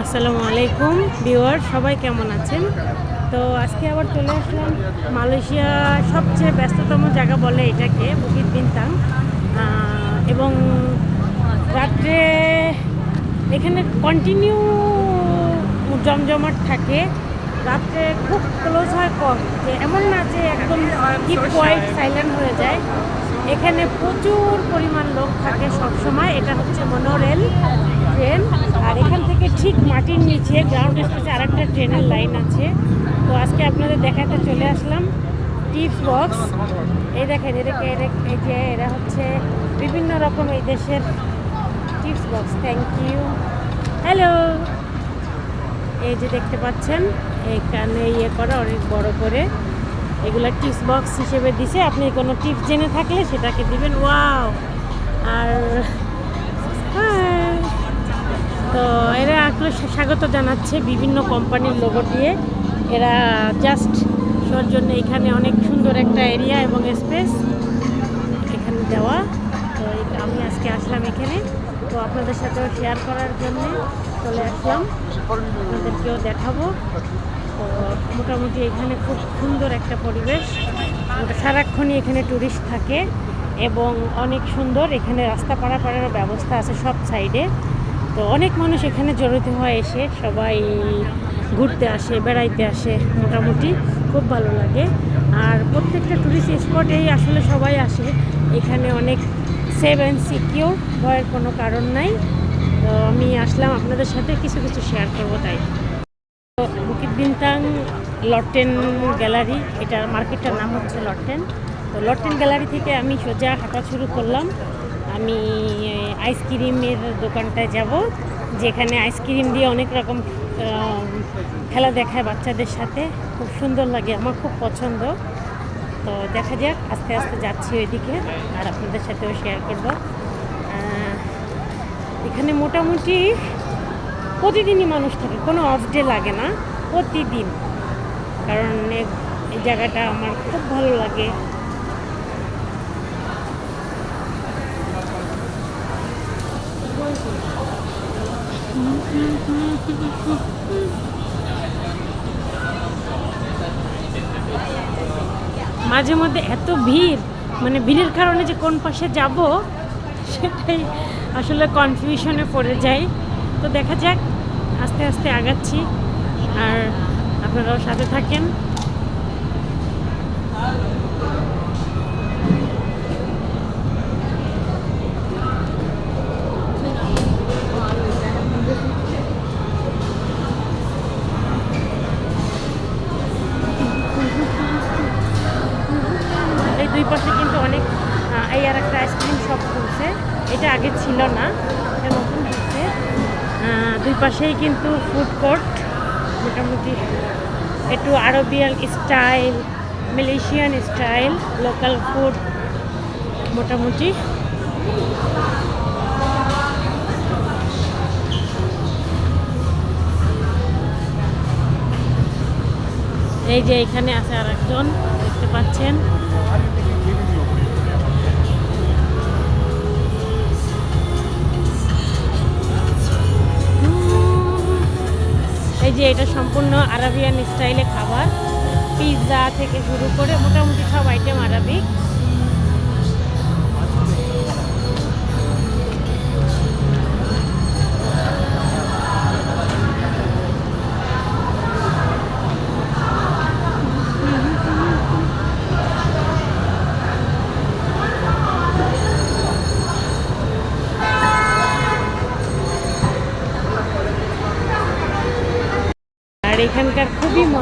আসসালামু আলাইকুম ভিউয়ার সবাই কেমন আছেন? তো আজকে আবার চলে আসলাম মালয়েশিয়া সবচেয়ে ব্যস্ততম জায়গা বলে এটাকে বুকিত বিনতাং এবং রাত্রে এখানে কন্টিনিউ জমজমাট থাকে। রাত্রে খুব ক্লোজ হয় কম। যে এমন না যে একদম ডিপ কোয়াইট সাইলেন্ট হয়ে যায়। এখানে প্রচুর পরিমাণ লোক থাকে সবসময়। এটা হচ্ছে মনোরেল ট্রেন আর এখান থেকে ঠিক মাটির নিচে গ্রাউন্ড স্পেসে আরেকটা ট্রেনের লাইন আছে। তো আজকে আপনাদের দেখাতে চলে আসলাম টিপস বক্স এই দেখেন এদেরকে এই যে এরা হচ্ছে বিভিন্ন রকম এই দেশের tips box thank you hello এই যে দেখতে পাচ্ছেন, এখানে ইয়ে করা অনেক বড় করে। এগুলা টিপস বক্স হিসেবে দিছে। আপনি কোনো টিপস জেনে থাকলে সেটাকে দিবেন। ওয়াও! আর হ্যাঁ। তো এরা আসলে স্বাগত জানাচ্ছে বিভিন্ন কোম্পানির লোগো দিয়ে। এরা জাস্ট শোর জন্য এখানে অনেক সুন্দর একটা এরিয়া এবং স্পেস এখানে দেওয়া। তো আমি আজকে আসলাম এখানে। তো আপনাদের সাথেও শেয়ার করার জন্য চলে আসলাম। আপনাদেরকেও দেখাবো। মোটামুটি এখানে খুব সুন্দর একটা পরিবেশ। সারাক্ষণই এখানে ট্যুরিস্ট থাকে এবং অনেক সুন্দর। এখানে রাস্তা পারাপারের ব্যবস্থা আছে সব সাইডে তো অনেক মানুষ এখানে জড়িত হয় এসে সবাই ঘুরতে আসে, বেড়াইতে আসে মোটামুটি। খুব ভালো লাগে। আর প্রত্যেকটা ট্যুরিস্ট স্পটেই আসলে সবাই আসে। এখানে অনেক সেভ অ্যান্ড সিকিউর ভয়ের কোনো কারণ নাই। তো আমি আসলাম আপনাদের সাথে, কিছু কিছু শেয়ার করব তাই। বুকিত বিনতাং লটেন গ্যালারি এটা মার্কেটটার নাম হচ্ছে লটেন তো লটেন গ্যালারি থেকে আমি সোজা হাঁটা শুরু করলাম। আমি আইসক্রিমের দোকানটায় যাব, যেখানে আইসক্রিম দিয়ে অনেক রকম খেলা দেখায় বাচ্চাদের সাথে। খুব সুন্দর লাগে, আমার খুব পছন্দ। তো দেখা যাক, আস্তে আস্তে যাচ্ছি ওইদিকে, আর আপনাদের সাথেও শেয়ার করব। এখানে মোটামুটি প্রতিদিনই মানুষ থাকে, কোনো অফ ডে লাগে না, প্রতিদিন। কারণ এই জায়গাটা আমার খুব ভালো লাগে। মাঝে মধ্যে এত ভিড় মানে ভিড়ের কারণে যে কোন পাশে যাব, সেটাই আসলে কনফিউশনে পড়ে যাই। তো দেখা যাক আস্তে আস্তে আগাচ্ছি। আর আপনারাও সাথে থাকেন। কিন্তু অনেক এই আইসক্রিম শপ এটা আগে ছিল না নতুন হচ্ছে দুই পাশেই কিন্তু ফুড কোর্ট মোটামুটি একটু Arabian style, Malaysian style local food মোটামুটি। এই যে এখানে আছে আর একজন দেখতে পাচ্ছেন। যে এটা সম্পূর্ণ আরাবিয়ান স্টাইলে খাবার পিৎজা থেকে শুরু করে মোটামুটি সব আইটেম আরাবিক।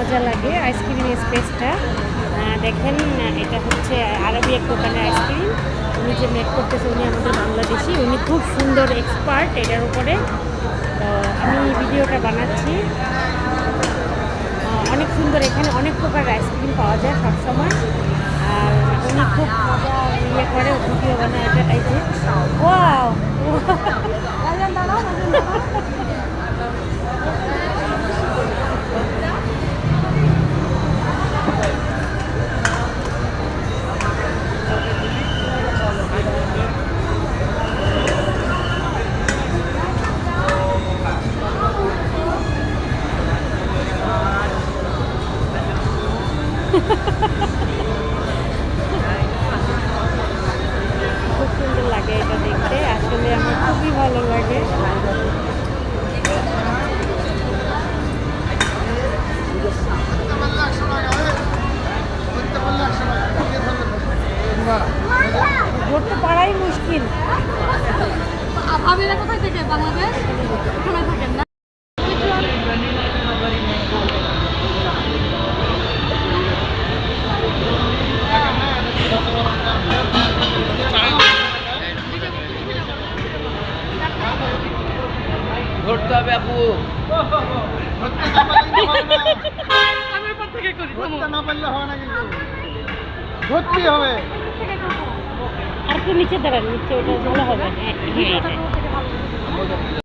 মজা লাগে আইসক্রিম স্পেসটা। দেখেন, এটা হচ্ছে আরবি এক দোকানের আইসক্রিম। উনি যে মেক করতেছে, উনি আমাদের বাংলাদেশি, উনি খুব সুন্দর এক্সপার্ট এটার উপরে। তো আমি ভিডিওটা বানাচ্ছি। অনেক সুন্দর, এখানে অনেক প্রকার আইসক্রিম পাওয়া যায় সবসময়। আর উনি খুব মজা ইয়ে করে, ভিডিও বানায়, এটা ওয়াও! খুব সুন্দর লাগে এটা দেখতে। আসলে আমার খুবই ভালো লাগে। ঘুরতে পারাই মুশকিল। আপনারা কোথায় থেকে? বাংলাদেশ? ওখানে থাকেন? না করি ধরতে না পারলে হবে না কিন্তু। ধরতেই হবে। আর একটু নিচে দাঁড়ান নিচে ওটা ভালো হবে। হ্যাঁ হ্যাঁ, হ্যাঁ।